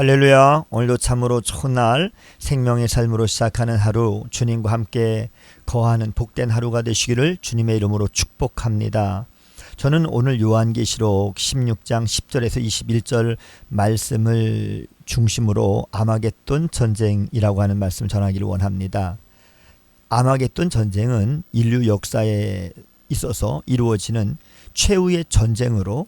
할렐루야. 오늘도 참으로 좋은 날 생명의 삶으로 시작하는 하루 주님과 함께 거하는 복된 하루가 되시기를 주님의 이름으로 축복합니다. 저는 오늘 요한계시록 16장 10절에서 21절 말씀을 중심으로 아마겟돈 전쟁이라고 하는 말씀을 전하기를 원합니다. 아마겟돈 전쟁은 인류 역사에 있어서 이루어지는 최후의 전쟁으로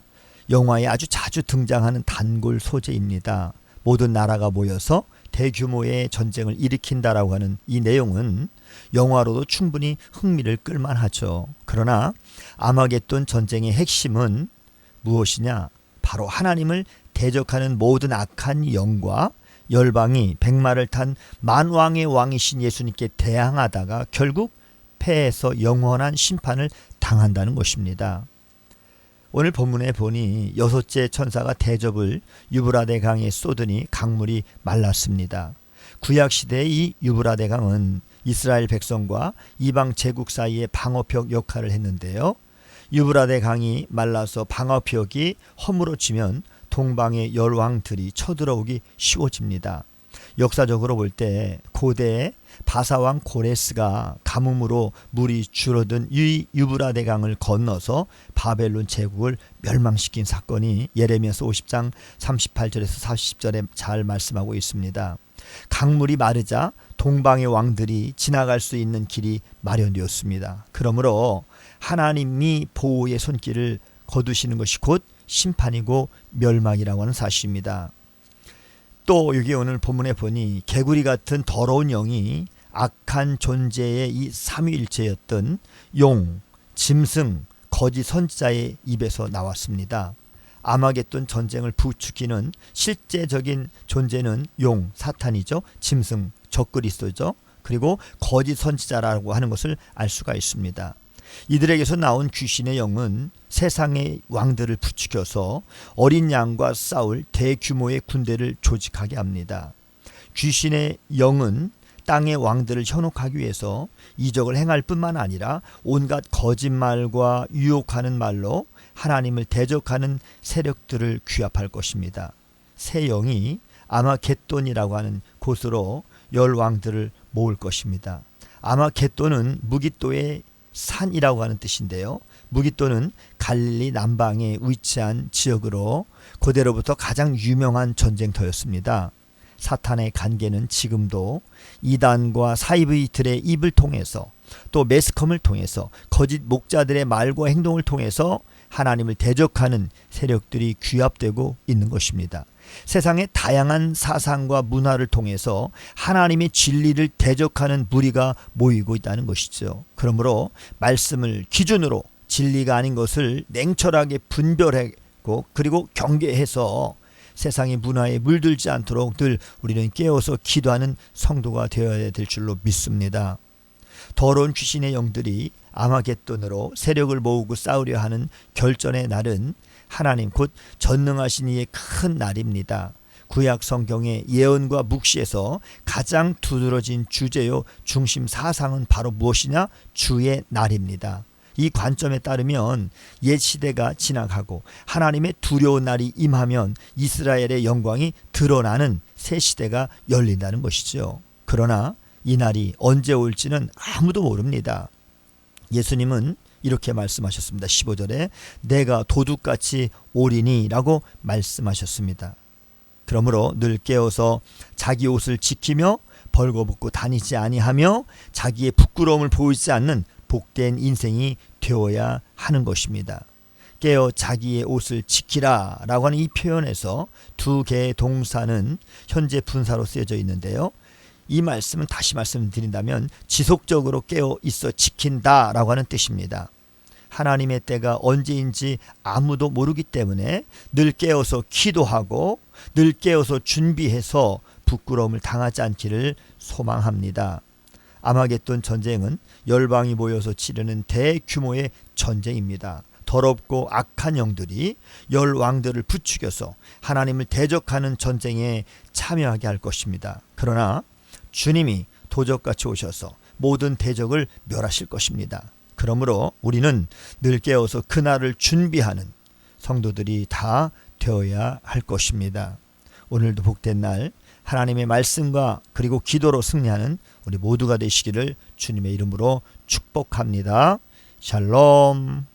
영화에 아주 자주 등장하는 단골 소재입니다. 모든 나라가 모여서 대규모의 전쟁을 일으킨다라고 하는 이 내용은 영화로도 충분히 흥미를 끌만하죠. 그러나 아마겟돈 전쟁의 핵심은 무엇이냐? 바로 하나님을 대적하는 모든 악한 영과 열방이 백마를 탄 만왕의 왕이신 예수님께 대항하다가 결국 패해서 영원한 심판을 당한다는 것입니다. 오늘 본문에 보니 여섯째 천사가 대접을 유브라데 강에 쏟으니 강물이 말랐습니다. 구약 시대의 이 유브라데 강은 이스라엘 백성과 이방 제국 사이의 방어벽 역할을 했는데요. 유브라데 강이 말라서 방어벽이 허물어지면 동방의 열왕들이 쳐들어오기 쉬워집니다. 역사적으로 볼 때 고대의 바사왕 고레스가 가뭄으로 물이 줄어든 이 유브라데 강을 건너서 바벨론 제국을 멸망시킨 사건이 예레미야서 50장 38절에서 40절에 잘 말씀하고 있습니다. 강물이 마르자 동방의 왕들이 지나갈 수 있는 길이 마련되었습니다. 그러므로 하나님이 보호의 손길을 거두시는 것이 곧 심판이고 멸망이라고 하는 사실입니다. 또 여기 오늘 본문에 보니 개구리 같은 더러운 영이 악한 존재의 이 삼위일체였던 용, 짐승, 거짓 선지자의 입에서 나왔습니다. 아마겟돈 전쟁을 부추기는 실제적인 존재는 용, 사탄이죠. 짐승, 적그리스도죠. 그리고 거짓 선지자라고 하는 것을 알 수가 있습니다. 이들에게서 나온 귀신의 영은 세상의 왕들을 부추겨서 어린 양과 싸울 대규모의 군대를 조직하게 합니다. 귀신의 영은 땅의 왕들을 현혹하기 위해서 이적을 행할 뿐만 아니라 온갖 거짓말과 유혹하는 말로 하나님을 대적하는 세력들을 귀합할 것입니다. 새 영이 아마겟돈이라고 하는 곳으로 열 왕들을 모을 것입니다. 아마겟돈은 무기또의 산이라고 하는 뜻인데요. 무기또는 갈릴리 남방에 위치한 지역으로 고대로부터 가장 유명한 전쟁터였습니다. 사탄의 관계는 지금도 이단과 사이비들의 입을 통해서 또 매스컴을 통해서 거짓 목자들의 말과 행동을 통해서 하나님을 대적하는 세력들이 규합되고 있는 것입니다. 세상의 다양한 사상과 문화를 통해서 하나님의 진리를 대적하는 무리가 모이고 있다는 것이죠. 그러므로 말씀을 기준으로 진리가 아닌 것을 냉철하게 분별하고 그리고 경계해서 세상의 문화에 물들지 않도록 늘 우리는 깨어서 기도하는 성도가 되어야 될 줄로 믿습니다. 더러운 귀신의 영들이 아마겟돈으로 세력을 모으고 싸우려 하는 결전의 날은 하나님 곧 전능하신 이의 큰 날입니다. 구약 성경의 예언과 묵시에서 가장 두드러진 주제요 중심 사상은 바로 무엇이냐? 주의 날입니다. 이 관점에 따르면 옛 시대가 지나가고 하나님의 두려운 날이 임하면 이스라엘의 영광이 드러나는 새 시대가 열린다는 것이죠. 그러나 이 날이 언제 올지는 아무도 모릅니다. 예수님은 이렇게 말씀하셨습니다. 15절에 내가 도둑같이 오리니라고 말씀하셨습니다. 그러므로 늘 깨어서 자기 옷을 지키며 벌거벗고 다니지 아니하며 자기의 부끄러움을 보이지 않는 복된 인생이 되어야 하는 것입니다. 깨어 자기의 옷을 지키라 라고 하는 이 표현에서 두 개의 동사는 현재 분사로 쓰여져 있는데요. 이 말씀은 다시 말씀드린다면 지속적으로 깨어 있어 지킨다 라고 하는 뜻입니다. 하나님의 때가 언제인지 아무도 모르기 때문에 늘 깨어서 기도하고 늘 깨어서 준비해서 부끄러움을 당하지 않기를 소망합니다. 아마겟돈 전쟁은 열방이 모여서 치르는 대규모의 전쟁입니다. 더럽고 악한 영들이 열 왕들을 부추겨서 하나님을 대적하는 전쟁에 참여하게 할 것입니다. 그러나 주님이 도적같이 오셔서 모든 대적을 멸하실 것입니다. 그러므로 우리는 늘 깨어서 그날을 준비하는 성도들이 다 되어야 할 것입니다. 오늘도 복된 날 하나님의 말씀과 그리고 기도로 승리하는 우리 모두가 되시기를 주님의 이름으로 축복합니다. 샬롬.